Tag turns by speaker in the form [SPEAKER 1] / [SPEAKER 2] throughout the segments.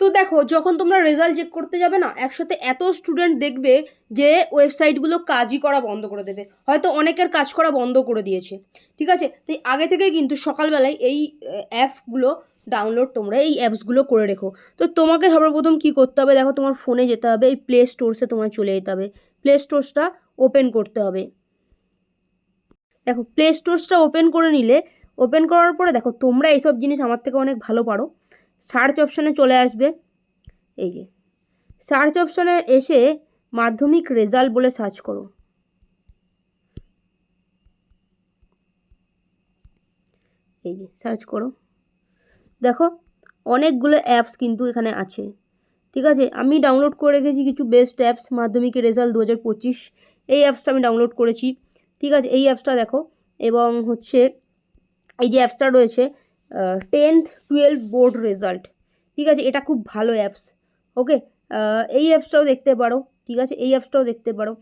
[SPEAKER 1] তো দেখো, যখন তোমরা রেজাল্ট চেক করতে যাবে না, একসাথে এত স্টুডেন্ট দেখবে যে ওয়েবসাইটগুলো কাজই করা বন্ধ করে দেবে। হয়তো অনেকের কাজ করা বন্ধ করে দিয়েছে। ঠিক আছে? তাই আগে থেকে কিন্তু সকালবেলায় এই অ্যাপগুলো ডাউনলোড তোমরা এই অ্যাপসগুলো করে রেখো। তো তোমাকে সর্বপ্রথম কী করতে হবে? দেখো, তোমার ফোনে যেতে হবে, এই প্লে স্টোরসে তোমায় চলে যেতে হবে। প্লে স্টোরসটা ওপেন করতে হবে। দেখো প্লে স্টোরসটা ওপেন করে নিলে ওপেন করার পরে দেখো, তোমরা এইসব জিনিস আমার থেকে অনেক ভালো পারো। সার্চ অপশানে চলে আসবে। এই যে, সার্চ অপশানে এসে মাধ্যমিক রেজাল্ট বলে সার্চ করো। এই যে, সার্চ করো। দেখো, অনেকগুলো অ্যাপস কিন্তু এখানে আছে। ঠিক আছে, আমি ডাউনলোড করে রেখেছি কিছু বেস্ট অ্যাপস, মাধ্যমিকের রেজাল্ট দু হাজার পঁচিশ। এই অ্যাপসটা আমি ডাউনলোড করেছি। ঠিক আছে, এই অ্যাপসটা দেখো, এবং হচ্ছে এই যে অ্যাপসটা রয়েছে টেন্থ টুয়েলভ বোর্ড রেজাল্ট। ঠিক আছে? এটা খুব ভালো অ্যাপস। ওকে? এই অ্যাপসটাও দেখতে পারো। ঠিক আছে? এই অ্যাপসটাও দেখতে পারো।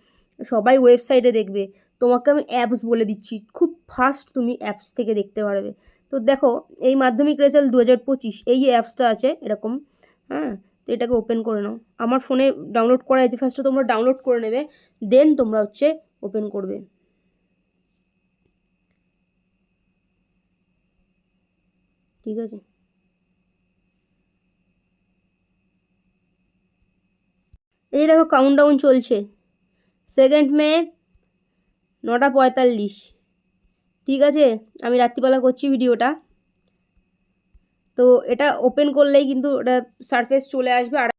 [SPEAKER 1] সবাই ওয়েবসাইটে দেখবে। তোমাকে আমি অ্যাপস বলে দিচ্ছি। খুব ফাস্ট তুমি অ্যাপস থেকে দেখতে পারবে। তো দেখো, এই মাধ্যমিক রেজাল্ট দু হাজার পঁচিশ, এই যে অ্যাপসটা আছে এরকম হ্যাঁ? তো এটাকে ওপেন করে নাও। আমার ফোনে ডাউনলোড করা আছে। ফার্স্টে তোমরা ডাউনলোড করে নেবে, দেন তোমরা হচ্ছে ওপেন করবে। ঠিক আছে। এই দেখো কাউন্ট ডাউন চলছে। সেকেন্ড মে নটা পঁয়তাল্লিশ। ঠিক আছে? আমি রাত্রিবেলা করছি ভিডিওটা। তো এটা ওপেন করলেই কিন্তু ওটা সারফেস চলে আসবে আর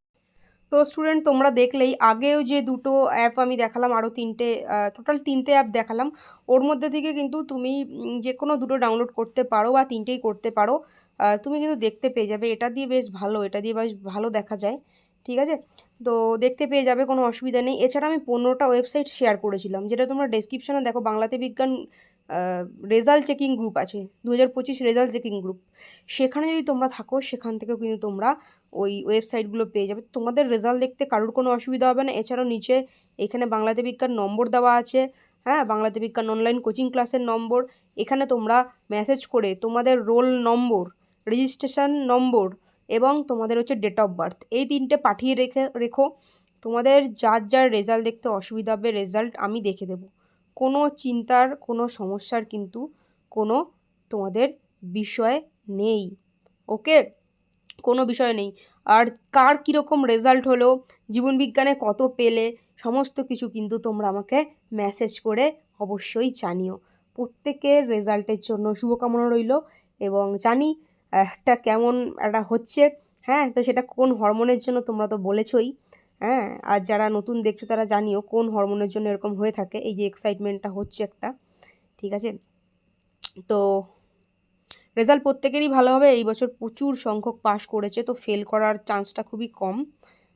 [SPEAKER 1] তো স্টুডেন্ট তোমরা দেখলেই, আগেও যে দুটো অ্যাপ আমি দেখালাম আরও তিনটে টোটাল তিনটে অ্যাপ দেখালাম, ওর মধ্যে থেকে কিন্তু তুমি যে কোনো দুটো ডাউনলোড করতে পারো বা তিনটেই করতে পারো তুমি কিন্তু দেখতে পেয়ে যাবে। এটা দিয়ে বেশ ভালো, এটা দিয়ে বেশ ভালো দেখা যায়, ঠিক আছে? তো দেখতে পেয়ে যাবে, কোনো অসুবিধা নেই। এছাড়া আমি পনেরোটা ওয়েবসাইট শেয়ার করেছিলাম, যেটা তোমরা ডেসক্রিপশনে দেখো, বাংলাতে বিজ্ঞান রেজাল্ট চেকিং গ্রুপ আছে দু হাজার পঁচিশ রেজাল্ট চেকিং গ্রুপ। সেখানে যদি তোমরা থাকো, সেখান থেকেও কিন্তু তোমরা ওই ওয়েবসাইটগুলো পেয়ে যাবে। তোমাদের রেজাল্ট দেখতে কারোর কোনো অসুবিধা হবে না। এছাড়াও নিচে এখানে বাংলাতে বিজ্ঞান নম্বর দেওয়া আছে। হ্যাঁ বাংলাতে বিজ্ঞান অনলাইন কোচিং ক্লাসের নম্বর। এখানে তোমরা মেসেজ করে তোমাদের রোল নম্বর, রেজিস্ট্রেশন নম্বর এবং তোমাদের হচ্ছে ডেট অফ বার্থ এই তিনটে পাঠিয়ে রেখে, রেখো। তোমাদের যার যার রেজাল্ট দেখতে অসুবিধা হবে, রেজাল্ট আমি দেখে দেবো। কোনো চিন্তার, কোনো সমস্যার কিন্তু কোনো তোমাদের বিষয় নেই, ওকে? কোনো বিষয় নেই। আর কার কীরকম রেজাল্ট হলো জীবনবিজ্ঞানে কত পেলে, সমস্ত কিছু কিন্তু তোমরা আমাকে মেসেজ করে অবশ্যই জানিও। প্রত্যেকের রেজাল্টের জন্য শুভকামনা রইল এবং জানি একটা কেমন, একটা হচ্ছে হ্যাঁ? তো সেটা কোন হরমোনের জন্য তোমরা তো বলেছই। হ্যাঁ? আর যারা নতুন দেখছ তারা জানিও কোন হরমোনের জন্য এরকম হয়ে থাকে। এই যে এক্সাইটমেন্টটা হচ্ছে একটা। ঠিক আছে? তো রেজাল্ট প্রত্যেকেরই ভালো হবে। এই বছর প্রচুর সংখ্যক পাস করেছে, তো ফেল করার চান্সটা খুবই কম।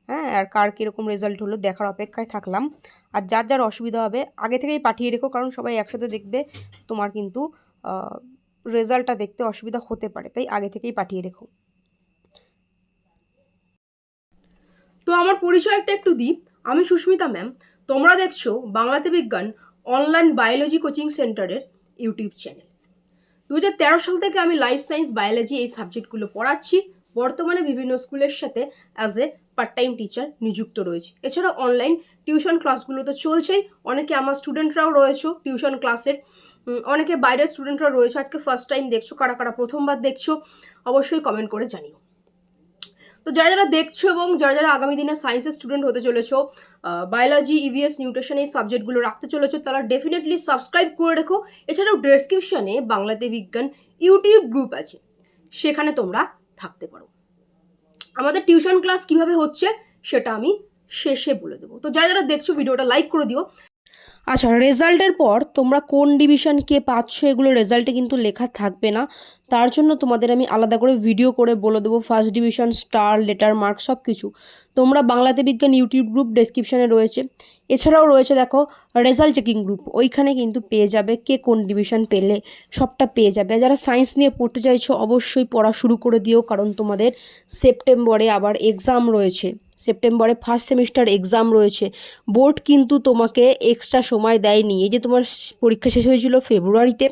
[SPEAKER 1] হ্যাঁ? আর কার কীরকম রেজাল্ট হলো দেখার অপেক্ষায় থাকলাম। আর যার যার অসুবিধা হবে, আগে থেকেই পাঠিয়ে রেখো, কারণ সবাই একসাথে দেখবে তোমার কিন্তু রেজাল্টটা দেখতে অসুবিধা হতে পারে। তাই আগে থেকেই পাঠিয়ে রেখো। তো আমার পরিচয়টা একটু দিই। আমি সুস্মিতা ম্যাম। তোমরা দেখছ বাংলাতে বিজ্ঞান অনলাইন বায়োলজি কোচিং সেন্টারের ইউটিউব চ্যানেল দু হাজার তেরো সাল থেকে আমি লাইফ সায়েন্স বায়োলজি এই সাবজেক্টগুলো পড়াচ্ছি। বর্তমানে বিভিন্ন স্কুলের সাথে as a part time teacher নিযুক্ত রয়েছে। এছাড়া অনলাইন টিউশন ক্লাসগুলো তো চলছেই। অনেকে আমার স্টুডেন্টরাও রয়েছে টিউশন ক্লাসের অনেকে বাইরের স্টুডেন্টরা রয়েছে। আজকে ফার্স্ট টাইম দেখছ, কারা কারা প্রথমবার দেখছ, অবশ্যই কমেন্ট করে জানিও। তো যারা যারা দেখছ এবং যারা যারা আগামী দিনে সায়েন্সের স্টুডেন্ট হতে চলেছো বায়োলজি ইভিএস নিউট্রিশন এই সাবজেক্টগুলো রাখতে চলেছো, তারা ডেফিনেটলি সাবস্ক্রাইব করে রেখো। এছাড়াও ডেসক্রিপশনে বাংলাতে বিজ্ঞান ইউটিউব গ্রুপ আছে, সেখানে তোমরা থাকতে পারো। আমাদের টিউশন ক্লাস কীভাবে হচ্ছে, সেটা আমি শেষে বলে দেবো। তো যারা যারা দেখছ ভিডিওটা লাইক করে দিও। আচ্ছা রেজাল্টের পর তোমরা কোন ডিভিশন কে পাচ্ছ এগুলো রেজাল্টে কিন্তু লেখা থাকবে না। তার জন্য তোমাদের আমি আলাদা করে ভিডিও করে বলে দেবো first division star letter mark সব কিছু তোমরা বাংলাতে বিজ্ঞান ইউটিউব গ্রুপ ডেসক্রিপশনে রয়েছে। এছাড়াও রয়েছে দেখো রেজাল্ট চেকিং গ্রুপ ওইখানে কিন্তু পেয়ে যাবে কে কোন ডিভিশন পেলে সবটা পেয়ে যাবে। যারা সায়েন্স নিয়ে পড়তে চাইছো, অবশ্যই পড়া শুরু করে দিও, কারণ তোমাদের সেপ্টেম্বরে আবার এক্সাম রয়েছে। সেপ্টেম্বরে ফার্স্ট সেমিস্টার এক্সাম রয়েছে। বোর্ড কিন্তু তোমাকে এক্সট্রা সময় দেয়নি। এই যে তোমার পরীক্ষা শেষ হয়েছিল ফেব্রুয়ারিতে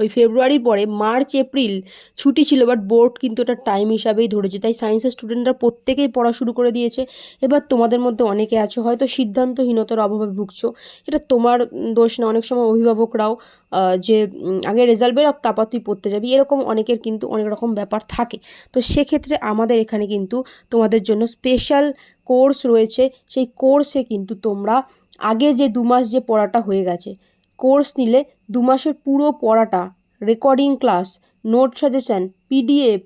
[SPEAKER 1] ওই ফেব্রুয়ারির পরে মার্চ এপ্রিল ছুটি ছিল বাট বোর্ড কিন্তু এটা টাইম হিসাবেই ধরেছে। তাই সায়েন্সের স্টুডেন্টরা প্রত্যেকেই পড়া শুরু করে দিয়েছে। এবার তোমাদের মধ্যে অনেকে আছো, হয়তো সিদ্ধান্তহীনতার অভাবে ভুগছো। এটা তোমার দোষ না, অনেক সময় অভিভাবকরাও যে আগে রেজাল্ট বেরোক, তারপর তুই পড়তে যাবি। এরকম অনেকের কিন্তু অনেক রকম ব্যাপার থাকে। তো সেক্ষেত্রে আমাদের এখানে কিন্তু তোমাদের জন্য স্পেশাল কোর্স রয়েছে। সেই কোর্সে কিন্তু তোমরা আগে যে দু মাস যে পড়াটা হয়ে গেছে কোর্স নিলে দু মাসের পুরো পড়াটা, recording class, note suggestion, PDF,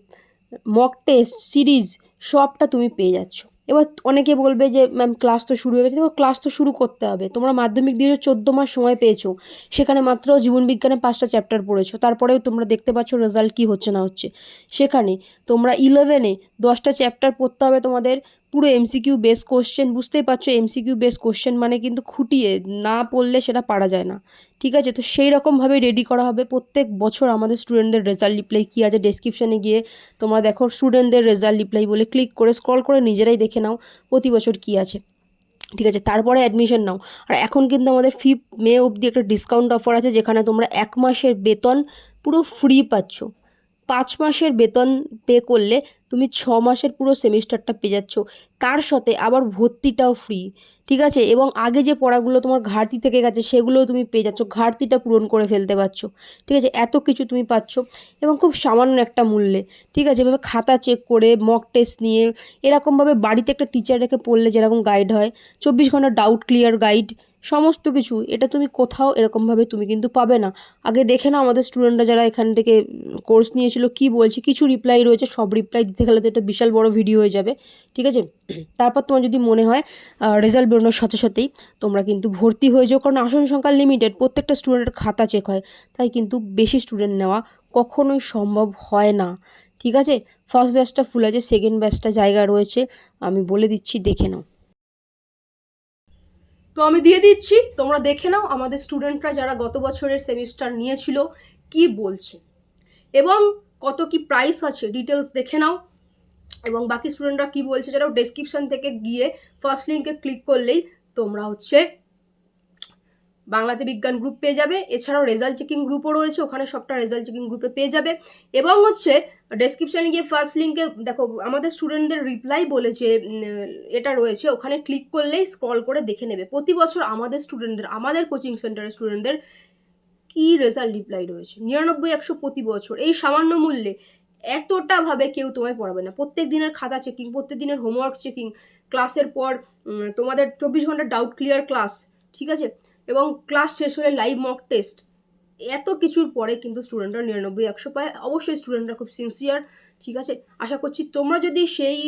[SPEAKER 1] mock test, series, সবটা তুমি পেয়ে যাচ্ছ। এবার অনেকে বলবে যে, ম্যাম, ক্লাস তো শুরু হয়ে গেছে। ক্লাস তো শুরু করতে হবে। তোমরা মাধ্যমিক দিয়ে চোদ্দ মাস সময় পেয়েছ। সেখানে মাত্র জীবনবিজ্ঞানে পাঁচটা চ্যাপ্টার পড়েছো। তারপরেও তোমরা দেখতে পাচ্ছ রেজাল্ট কী হচ্ছে না হচ্ছে। সেখানে তোমরা ইলেভেনে দশটা চ্যাপ্টার পড়তে হবে তোমাদের। পুরো এমসিকিউ বেস কোশ্চেন বুঝতেই পারছ এমসিকিউ বেস কোশ্চেন মানে কিন্তু খুঁটিয়ে না পড়লে সেটা পারা যায় না। ঠিক আছে? তো সেই রকমভাবে রেডি করা হবে। প্রত্যেক বছর আমাদের স্টুডেন্টদের রেজাল্ট রিপ্লাই কী আছে ডেসক্রিপশানে গিয়ে তোমরা দেখো স্টুডেন্টদের রেজাল্ট রিপ্লাই বলে ক্লিক করে স্ক্রল করে নিজেরাই দেখে নাও প্রতি বছর কী আছে। ঠিক আছে? তারপরে অ্যাডমিশন নাও। আর এখন কিন্তু আমাদের ফিফ মে অবধি একটা ডিসকাউন্ট অফার আছে যেখানে তোমরা এক মাসের বেতন পুরো ফ্রি পাচ্ছ। পাঁচ মাসের বেতন পে করলে তুমি ছ মাসের পুরো সেমিস্টারটা পেয়ে যাচ্ছ। তার সাথে আবার ভর্তিটাও ফ্রি ঠিক আছে? এবং আগে যে পড়াগুলো তোমার ঘাটতি থেকে গেছে, সেগুলোও তুমি পেয়ে যাচ্ছ। ঘাটতিটা পূরণ করে ফেলতে পারছ, ঠিক আছে? এত কিছু তুমি পাচ্ছ এবং খুব সামান্য একটা মূল্যে, ঠিক আছে? এভাবে খাতা চেক করে মক টেস্ট নিয়ে, এরকমভাবে বাড়িতে একটা টিচার রেখে পড়লে যেরকম গাইড হয়, চব্বিশ ঘণ্টা ডাউট ক্লিয়ার গাইড সমস্ত কিছু, এটা তুমি কোথাও এরকমভাবে তুমি কিন্তু পাবে না। আগে দেখে না আমাদের স্টুডেন্টরা যারা এখান থেকে কোর্স নিয়েছিল, কি বলছে, কিছু রিপ্লাই রয়েছে, সব রিপ্লাই দিতে গেলে তো এটা বিশাল বড় ভিডিও হয়ে যাবে, ঠিক আছে? তারপর তোমার যদি মনে হয় রেজাল্ট বেরোনোর সাথে সাথেই তোমরা কিন্তু ভর্তি হয়ে যাও, কারণ আসন সংখ্যা লিমিটেড প্রত্যেকটা স্টুডেন্টের খাতা চেক হয়, তাই কিন্তু বেশি স্টুডেন্ট নেওয়া কখনোই সম্ভব হয় না, ঠিক আছে? ফার্স্ট ব্যাচটা ফুল আছে সেকেন্ড ব্যাচটা জায়গা রয়েছে, আমি বলে দিচ্ছি, দেখে নাও। তো আমি দিয়ে দিচ্ছি, তোমরা দেখে নাও আমাদের স্টুডেন্টরা যারা গত বছরের সেমিস্টার নিয়েছিল কি বলছে। এবং কত কি প্রাইস আছে ডিটেলস দেখে নাও। এবং বাকি স্টুডেন্টরা কি বলছে যারা ডেসক্রিপশন থেকে গিয়ে ফার্স্ট লিঙ্কে ক্লিক করলেই তোমরা হচ্ছে বাংলাতে বিজ্ঞান গ্রুপ পেয়ে যাবে। এছাড়াও রেজাল্ট চেকিং গ্রুপও রয়েছে, ওখানে সবটা রেজাল্ট চেকিং গ্রুপে পেয়ে যাবে। এবং হচ্ছে ডেসক্রিপশানে গিয়ে ফার্স্ট লিঙ্কে দেখো, আমাদের স্টুডেন্টদের রিপ্লাই বলেছে এটা রয়েছে, ওখানে ক্লিক করলেই স্ক্রল করে দেখে নেবে। প্রতি বছর আমাদের স্টুডেন্টদের আমাদের কোচিং সেন্টারের স্টুডেন্টদের কি রেজাল্ট রিপ্লাই রয়েছে? নিরানব্বই, একশো প্রতি বছর, এই সামান্য মূল্যে এতটাভাবে কেউ তোমায় পড়াবে না। প্রত্যেক দিনের খাতা চেকিং প্রত্যেক দিনের হোমওয়ার্ক চেকিং ক্লাসের পর তোমাদের চব্বিশ ঘণ্টা ডাউট ক্লিয়ার ক্লাস ঠিক আছে? এবং ক্লাস শেষ হলে লাইভ মক টেস্ট এত কিছুর পরে কিন্তু স্টুডেন্টরা নিরানব্বই, একশো পায়। অবশ্যই স্টুডেন্টরা খুব সিনসিয়ার ঠিক আছে? আশা করছি তোমরা যদি সেই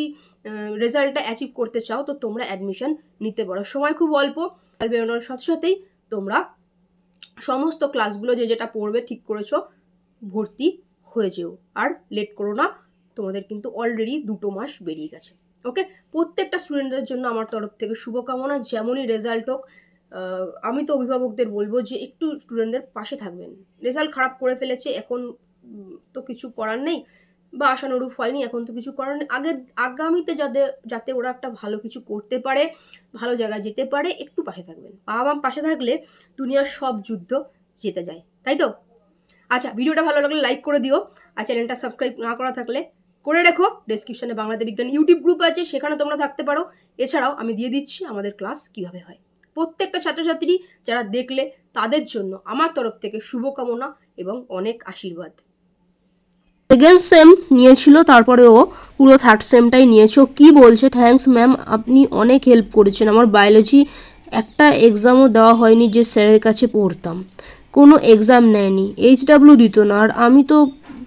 [SPEAKER 1] রেজাল্টটা অ্যাচিভ করতে চাও, তো তোমরা অ্যাডমিশন নিতে পারো। সময় খুব অল্প আর বেরোনোর সাথে সাথেই তোমরা সমস্ত ক্লাসগুলো যে যেটা পড়বে, ঠিক করেছ, ভর্তি হয়ে যেও। আর লেট করো না, তোমাদের কিন্তু অলরেডি দুটো মাস বেরিয়ে গেছে। ওকে প্রত্যেকটা স্টুডেন্টদের জন্য আমার তরফ থেকে শুভকামনা, যেমনই রেজাল্ট হোক আমি তো অভিভাবকদের বলব যে একটু স্টুডেন্টদের পাশে থাকবেন। রেজাল্ট খারাপ করে ফেলেছে, এখন তো কিছু করার নেই বা আশানুরূপ হয়নি, এখন তো কিছু করার নেই। আগে, আগামীতে যাতে যাতে ওরা একটা ভালো কিছু করতে পারে, ভালো জায়গায় যেতে পারে, একটু পাশে থাকবেন। বাবা মা পাশে থাকলে দুনিয়ার সব যুদ্ধ জিতে যায়, তাই তো? আচ্ছা ভিডিওটা ভালো লাগলে লাইক করে দিও আর চ্যানেলটা সাবস্ক্রাইব না করা থাকলে করে রেখো। ডেসক্রিপশনে বাংলাদেশ বিজ্ঞান ইউটিউব গ্রুপ আছে, সেখানে তোমরা থাকতে পারো। এছাড়াও আমি দিয়ে দিচ্ছি আমাদের ক্লাস কীভাবে হয়। প্রত্যেকটা ছাত্রছাত্রী যারা দেখলে তাদের জন্য আমার তরফ থেকে শুভকামনা এবং অনেক আশীর্বাদ। সেকেন্ড সেম নিয়েছিল তারপরে ও পুরো থার্ড সেমটাই নিয়েছে। কী বলছে? থ্যাঙ্কস ম্যাম আপনি অনেক হেল্প করেছেন। আমার বায়োলজি একটা এক্সামও দেওয়া হয়নি যে স্যারের কাছে পড়তাম। কোনো এক্সাম নেয়নি। এইচ ডাব্লিউ দিত না। আর আমি তো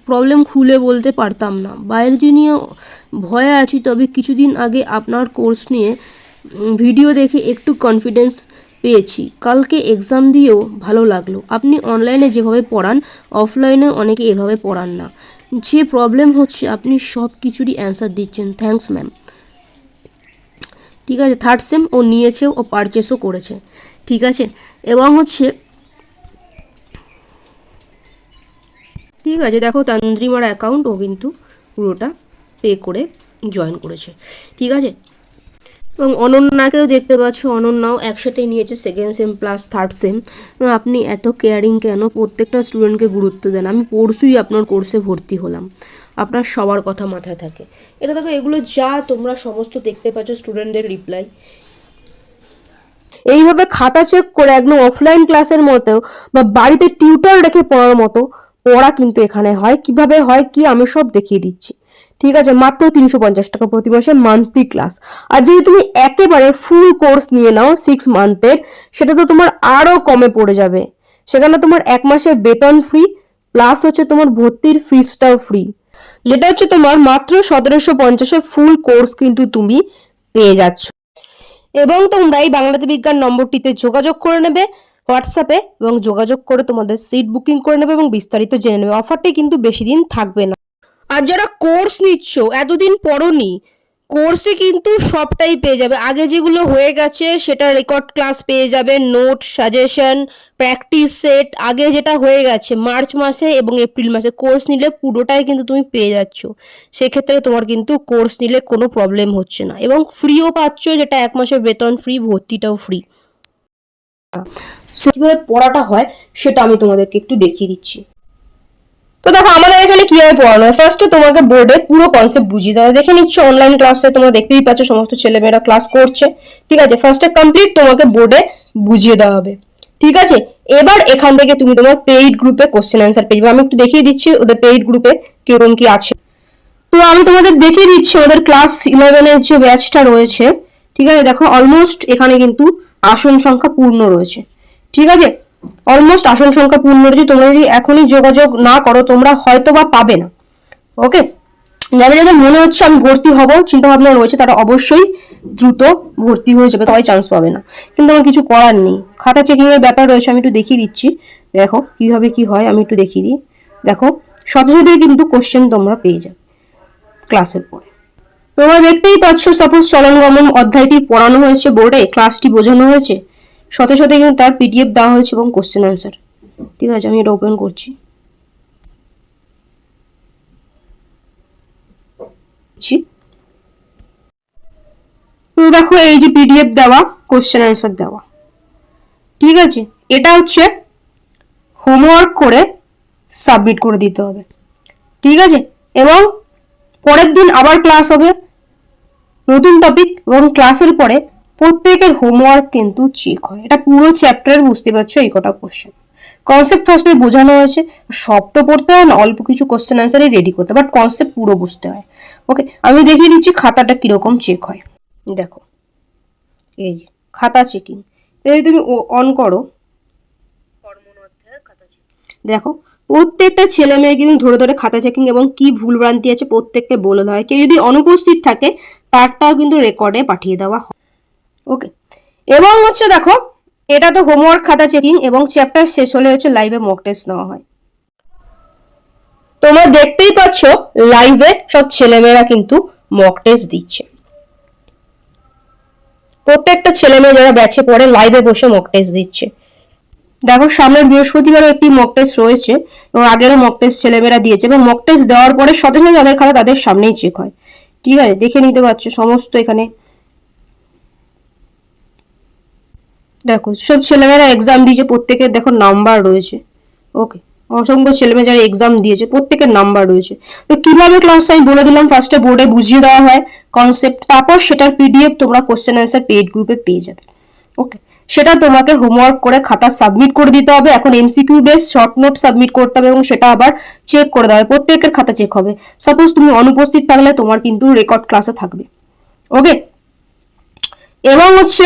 [SPEAKER 1] প্রবলেম খুলে বলতে পারতাম না। বায়োলজি নিয়ে ভয়ে আছি, তবে কিছুদিন আগে আপনার কোর্স নিয়ে ভিডিও দেখে একটু কনফিডেন্স পেয়েছি। কালকে এক্সাম দিয়েও ভালো লাগল। আপনি অনলাইনে যেভাবে পড়ান অফলাইনে অনেকে এভাবে পড়ান না। যে প্রবলেম হচ্ছে, আপনি সব কিছুরই অ্যান্সার দিচ্ছেন। থ্যাঙ্কস ম্যাম ঠিক আছে থার্ড সেম ও নিয়েছে ও পারচেসও করেছে। ঠিক আছে? এবং হচ্ছে ঠিক আছে, দেখো তান্দ্রিমার অ্যাকাউন্ট ও কিন্তু পুরোটা পে করে জয়েন করেছে। ঠিক আছে? এবং অনন্যাকেও দেখতে পাচ্ছ, অনন্যাও একসাথেই নিয়েছে second same plus third same আপনি এত কেয়ারিং কেন? প্রত্যেকটা স্টুডেন্টকে গুরুত্ব দেন। আমি পরশুই আপনার কোর্সে ভর্তি হলাম। আপনার সবার কথা মাথায় থাকে। এটা দেখো, এগুলো যা তোমরা সমস্ত দেখতে পাচ্ছ স্টুডেন্টদের রিপ্লাই এইভাবে খাতা চেক করে একদম অফলাইন ক্লাসের মতো বা বাড়িতে টিউটর রেখে পড়ার মতো পড়া কিন্তু এখানে হয়। কীভাবে হয় কি আমি সব দেখিয়ে দিচ্ছি। ঠিক আছে, মাত্র তিনশো পঞ্চাশ টাকা প্রতি মাসে মান্থলি ক্লাস আর যদি তুমি একেবারে ফুল কোর্স নিয়ে নাও সিক্স মান্থের সেটা তো তোমার আরও কমে পড়ে যাবে। সেখানে তোমার এক মাসের বেতন ফ্রি প্লাস হচ্ছে তোমার ভর্তির ফিসটাও ফ্রি যেটা হচ্ছে তোমার মাত্র সতেরোশো পঞ্চাশের ফুল কোর্স কিন্তু তুমি পেয়ে যাচ্ছ। এবং তোমরা এই বাংলাতে বিজ্ঞান নম্বরটিতে যোগাযোগ করে নেবে। হোয়াটসঅ্যাপে এবং যোগাযোগ করে তোমাদের সিট বুকিং করে নেবে এবং বিস্তারিত জেনে নেবে। অফারটি কিন্তু বেশি দিন থাকবে না। আর যারা কোর্স নিচ্ছ, এতদিন পড়নি কোর্সে কিন্তু সবটাই পেয়ে যাবে। আগে যেগুলো হয়ে গেছে, সেটা রেকর্ড ক্লাস পেয়ে যাবে নোট সাজেশন প্র্যাকটিস সেট আগে যেটা হয়ে গেছে, মার্চ মাসে এবং এপ্রিল মাসে কোর্স নিলে পুরোটাই কিন্তু তুমি পেয়ে যাচ্ছ। সেক্ষেত্রে তোমার কিন্তু কোর্স নিলে কোনো প্রবলেম হচ্ছে না। এবং ফ্রিও পাচ্ছ, যেটা এক মাসের বেতন ফ্রি ভর্তিটাও ফ্রি কীভাবে পড়াটা হয় সেটা আমি তোমাদেরকে একটু দেখিয়ে দিচ্ছি। তো দেখো, আমাদের এখানে কীভাবে পড়ানো হয়? ফার্স্টে তোমাকে বোর্ডে পুরো কনসেপ্ট বুঝিয়ে দেওয়া। দেখে নিচ্ছ অনলাইন ক্লাসে তোমরা দেখতেই পাচ্ছ, সমস্ত ছেলেমেয়েরা ক্লাস করছে। ঠিক আছে? ফার্স্টে কমপ্লিট তোমাকে বোর্ডে বুঝিয়ে দেওয়া হবে। ঠিক আছে? এবার এখান থেকে তুমি তোমার পেইড গ্রুপে কোশ্চেন অ্যান্সার পেয়ে যাবে। আমি একটু দেখিয়ে দিচ্ছি, ওদের পেইড গ্রুপে কীরকম কি আছে। তো আমি তোমাদের দেখিয়ে দিচ্ছি, ওদের ক্লাস ইলেভেনের যে ব্যাচটা রয়েছে। ঠিক আছে? দেখো অলমোস্ট এখানে কিন্তু আসন সংখ্যা পূর্ণ রয়েছে। ঠিক আছে? অলমোস্ট আসন সংখ্যা পূর্ণ রয়েছে তোমরা যদি এখনই যোগাযোগ না করো, তোমরা হয়তো বা পাবে না। ওকে যাদের যাদের মনে হচ্ছে আমি ভর্তি হব চিন্তা ভাবনা রয়েছে, তারা অবশ্যই দ্রুত ভর্তি হয়ে যাবে সবাই চান্স পাবে না। কিন্তু আমার কিছু করার নেই। খাতা চেকিং এর ব্যাপার রয়েছে, আমি একটু দেখিয়ে দিচ্ছি। দেখো, কীভাবে কি হয়, আমি একটু দেখিয়ে দিই। দেখো, সাথে সাথে কিন্তু কোশ্চেন তোমরা পেয়ে যাবে ক্লাসের পরে। তোমরা দেখতেই পাচ্ছ সাপোজ চলন গমন অধ্যায়টি পড়ানো হয়েছে বোর্ডে ক্লাসটি বোঝানো হয়েছে। সাথে সাথে কিন্তু তার পিডিএফ দেওয়া হয়েছে এবং কোশ্চেন অ্যান্সার ঠিক আছে, আমি এটা ওপেন করছি। দেখো, এই যে পিডিএফ দেওয়া কোশ্চেন অ্যান্সার দেওয়া। ঠিক আছে, এটা হচ্ছে হোমওয়ার্ক করে সাবমিট করে দিতে হবে। ঠিক আছে, এবং পরের দিন আবার ক্লাস হবে। নতুন টপিক এবং ক্লাসের পরে প্রত্যেকের হোমওয়ার্ক কিন্তু চেক হয়। এটা পুরো চ্যাপ্টারের বুঝতে পারছ এই কটা কোশ্চেন কনসেপ্ট ফার্স্টে বোঝানো হয়েছে, সব তো পড়তে হয় না, অল্প কিছু কোশ্চেন অ্যান্সারই রেডি করতে বাট কনসেপ্ট পুরো বুঝতে হয়। ওকে আমি দেখিয়ে দিচ্ছি খাতাটা কীরকম চেক হয়। দেখো, এই যে, খাতা চেকিং যদি তুমি অন করো, দেখো, প্রত্যেকটা ছেলে মেয়ে কিন্তু ধরে ধরে খাতা চেকিং এবং কি ভুলভ্রান্তি আছে প্রত্যেককে বলে দেওয়া হয়। কেউ যদি অনুপস্থিত থাকে, তারটাও কিন্তু রেকর্ডে পাঠিয়ে দেওয়া হয়। ওকে এবং হচ্ছে দেখো, এটা তো হোমওয়ার্ক খাতা চেকিং এবং চ্যাপ্টার শেষ হলে হচ্ছে লাইভে মক টেস্ট নেওয়া হয়। তোমরা দেখতেই পাচ্ছ লাইভে সব ছেলেমেয়েরা কিন্তু মক টেস্ট দিচ্ছে। প্রত্যেকটা ছেলে মেয়ে যারা ব্যাচে পড়ে লাইভে বসে মক টেস্ট দিচ্ছে। দেখো, সামনের বৃহস্পতিবারও একটি মক টেস্ট রয়েছে এবং আগেরও মক টেস্ট ছেলেমেয়েরা দিয়েছে এবং মক টেস্ট দেওয়ার পরে সাথে তাদের খাতা তাদের সামনেই চেক হয়। ঠিক আছে, দেখে নিতে পারছ, সমস্ত এখানে দেখো, সব ছেলেমেয়েরা এক্সাম দিয়েছে, প্রত্যেকের দেখো নাম্বার রয়েছে। ওকে অসংখ্য ছেলেমেয়ে যারা এক্সাম দিয়েছে, প্রত্যেকের নাম্বার রয়েছে। তো কীভাবে ক্লাস আমি বলে দিলাম ফার্স্টে বোর্ডে বুঝিয়ে দেওয়া হয় কনসেপ্ট তারপর সেটার পিডিএফ তোমরা কোশ্চেন অ্যান্সার পেড গ্রুপে পেয়ে যাবে। ওকে সেটা তোমাকে হোমওয়ার্ক করে খাতা সাবমিট করে দিতে হবে, এখন MCQ base short note submit করতে হবে এবং সেটা আবার চেক করে দেওয়া হবে, প্রত্যেকের খাতা চেক হবে। সাপোজ তুমি অনুপস্থিত থাকলে তোমার কিন্তু রেকর্ড ক্লাসে থাকবে। ওকে এবং হচ্ছে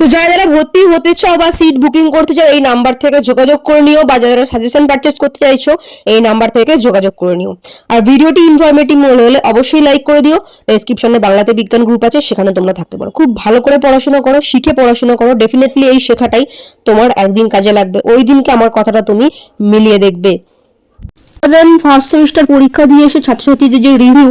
[SPEAKER 2] তো যারা যারা ভর্তি হতে চাও বা সিট বুকিং করতে চাও, এই নাম্বার থেকে যোগাযোগ করে নিও বা যারা সাজেশন পারচেস করতে চাইছো, এই নাম্বার থেকে যোগাযোগ করে নিও। আর ভিডিওটি ইনফরমেটিভ মনে হলে অবশ্যই লাইক করে দিও। ডেসক্রিপশনে বাংলাতে বিজ্ঞান গ্রুপ আছে, সেখানে তোমরা থাকতে পারো। খুব ভালো করে পড়াশোনা করো, শিখে পড়াশোনা করো। ডেফিনেটলি এই শেখাটাই তোমার একদিন কাজে লাগবে। ওই দিনকে আমার কথাটা তুমি মিলিয়ে দেখবে। দেন ফার্স্ট সেমিস্টার পরীক্ষা দিয়ে এসে ছাত্রছাত্রীদের যে রিভিউ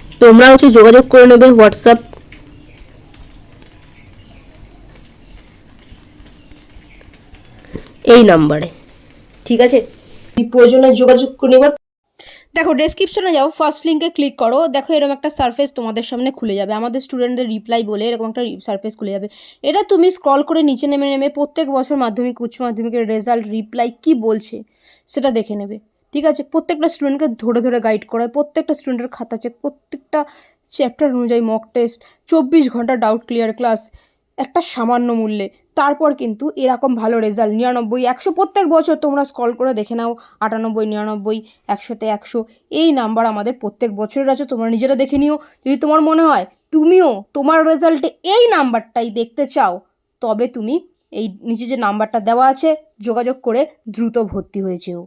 [SPEAKER 2] তোমরা হচ্ছে যোগাযোগ করে নেবে হোয়াটসঅ্যাপ। এই নাম্বারে। ঠিক আছে? প্রয়োজনে যোগাযোগ করে নেবার।
[SPEAKER 1] দেখো ডেসক্রিপশনে যাও ফার্স্ট লিঙ্কে ক্লিক করো। দেখো, এরকম একটা সার্ফেস তোমাদের সামনে খুলে যাবে। আমাদের স্টুডেন্টদের রিপ্লাই বলে এরকম একটা সার্ফেস খুলে যাবে। এটা তুমি স্ক্রল করে নিচে নেমে নেমে প্রত্যেক বছর মাধ্যমিক, উচ্চ মাধ্যমিকের রেজাল্ট রিপ্লাই কি বলছে, সেটা দেখে নেবে। ঠিক আছে? প্রত্যেকটা স্টুডেন্টকে ধরে ধরে গাইড করা প্রত্যেকটা স্টুডেন্টের খাতা চেক প্রত্যেকটা চ্যাপ্টার অনুযায়ী মক টেস্ট চব্বিশ ঘণ্টা ডাউট ক্লিয়ার ক্লাস
[SPEAKER 3] একটা সামান্য মূল্যে। তারপর কিন্তু এরকম ভালো রেজাল্ট নিরানব্বই, একশো প্রত্যেক বছর তোমরা স্কল করে দেখে নাও, আটানব্বই, নিরানব্বই, একশোতে একশো। এই নাম্বার আমাদের প্রত্যেক বছরের আছে, তোমরা নিজেরা দেখে নিও। যদি তোমার মনে হয় তুমিও তোমার রেজাল্টে এই নাম্বারটাই দেখতে চাও, তবে তুমি এই নিচে যে নাম্বারটা দেওয়া আছে, যোগাযোগ করে দ্রুত ভর্তি হয়ে যেও।